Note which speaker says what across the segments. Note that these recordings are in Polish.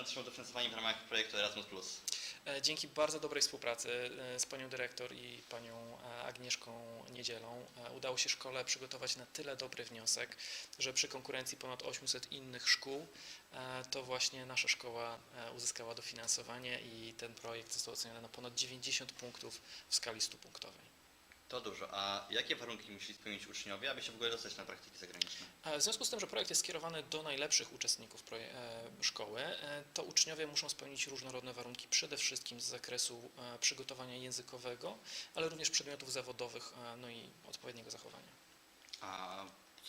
Speaker 1: otrzymał dofinansowanie w ramach projektu Erasmus+.
Speaker 2: E, Dzięki bardzo dobrej współpracy e, z panią dyrektor i panią e, Agnieszką Niedzielą udało się szkole przygotować na tyle dobry wniosek, że przy konkurencji ponad 800 innych szkół to właśnie nasza szkoła uzyskała dofinansowanie i ten projekt został oceniony na ponad 90 punktów w skali 100-punktowej.
Speaker 1: To dużo. A jakie warunki musi spełnić uczniowie, aby się w ogóle dostać na praktyki zagraniczne?
Speaker 2: E, W związku z tym, że projekt jest skierowany do najlepszych uczestników e, szkoły, e, to uczniowie muszą spełnić różnorodne warunki, przede wszystkim z zakresu przygotowania językowego, ale również przedmiotów zawodowych, no i odpowiedniego zachowania.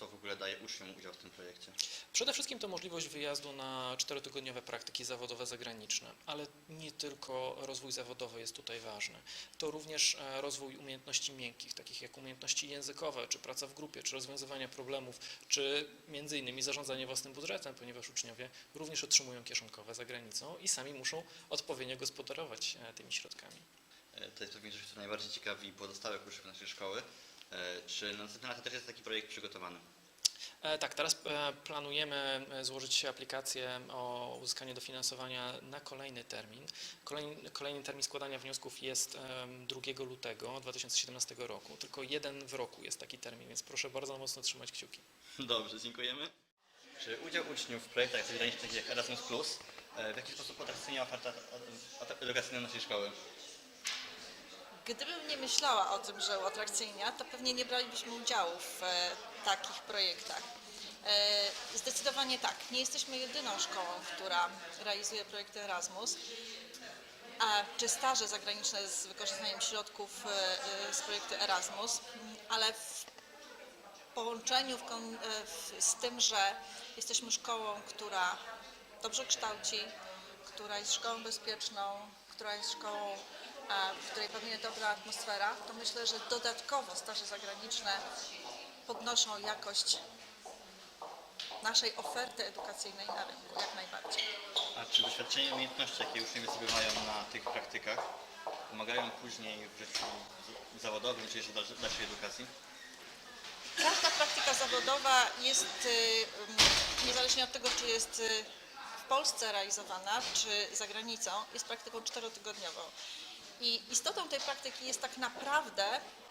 Speaker 1: Co w ogóle daje uczniom udział w tym projekcie?
Speaker 2: Przede wszystkim to możliwość wyjazdu na czterotygodniowe praktyki zawodowe zagraniczne, ale nie tylko rozwój zawodowy jest tutaj ważny. To również e, rozwój umiejętności miękkich, takich jak umiejętności językowe, czy praca w grupie, czy rozwiązywanie problemów, czy między innymi zarządzanie własnym budżetem, ponieważ uczniowie również otrzymują kieszonkowe za granicą i sami muszą odpowiednio gospodarować e, tymi środkami.
Speaker 1: E, To jest pewnie coś, co najbardziej ciekawi pozostałych uczniów naszej szkoły. E, Czy na następne lata też jest taki projekt przygotowany?
Speaker 2: E, Tak, teraz e, planujemy złożyć aplikację o uzyskanie dofinansowania na kolejny termin. Kolejny, kolejny termin składania wniosków jest em, 2 lutego 2017 roku. Tylko jeden w roku jest taki termin, więc proszę bardzo mocno trzymać kciuki.
Speaker 1: Dobrze, dziękujemy. Czy udział uczniów w projektach zagranicznych jak Erasmus Plus w jaki sposób uatrakcyjnia oferta edukacyjna naszej szkoły?
Speaker 3: Gdybym nie myślała o tym, że uatrakcyjnia, to pewnie nie bralibyśmy udziału w e, takich projektach. E, zdecydowanie tak. Nie jesteśmy jedyną szkołą, która realizuje projekty Erasmus, a, czy staże zagraniczne z wykorzystaniem środków e, z projektu Erasmus, ale w połączeniu z tym, że jesteśmy szkołą, która dobrze kształci, która jest szkołą bezpieczną, która jest szkołą, w której panuje dobra atmosfera, to myślę, że dodatkowo staże zagraniczne podnoszą jakość naszej oferty edukacyjnej na rynku, jak najbardziej.
Speaker 1: A czy doświadczenie i umiejętności, jakie uczniowie zdobywają na tych praktykach, pomagają później w życiu zawodowym czy jeszcze dalszej, edukacji?
Speaker 3: Każda praktyka zawodowa jest, y, ym, niezależnie od tego, czy jest y, w Polsce realizowana, czy za granicą, jest praktyką czterotygodniową. I istotą tej praktyki jest tak naprawdę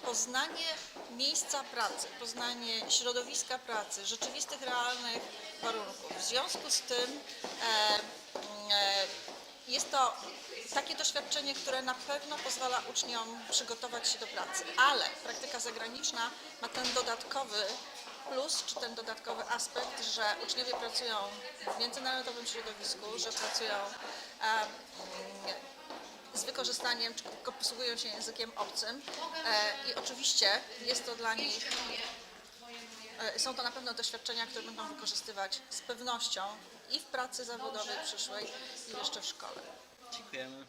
Speaker 3: poznanie miejsca pracy, poznanie środowiska pracy, rzeczywistych, realnych warunków. W związku z tym e, e, jest to takie doświadczenie, które na pewno pozwala uczniom przygotować się do pracy, ale praktyka zagraniczna ma ten dodatkowy plus, czy ten dodatkowy aspekt, że uczniowie pracują w międzynarodowym środowisku, że pracują e, z wykorzystaniem, czy posługują się językiem obcym e, i oczywiście jest to dla nich E, Są to na pewno doświadczenia, które będą wykorzystywać z pewnością i w pracy zawodowej przyszłej, i jeszcze w szkole.
Speaker 1: Dziękujemy.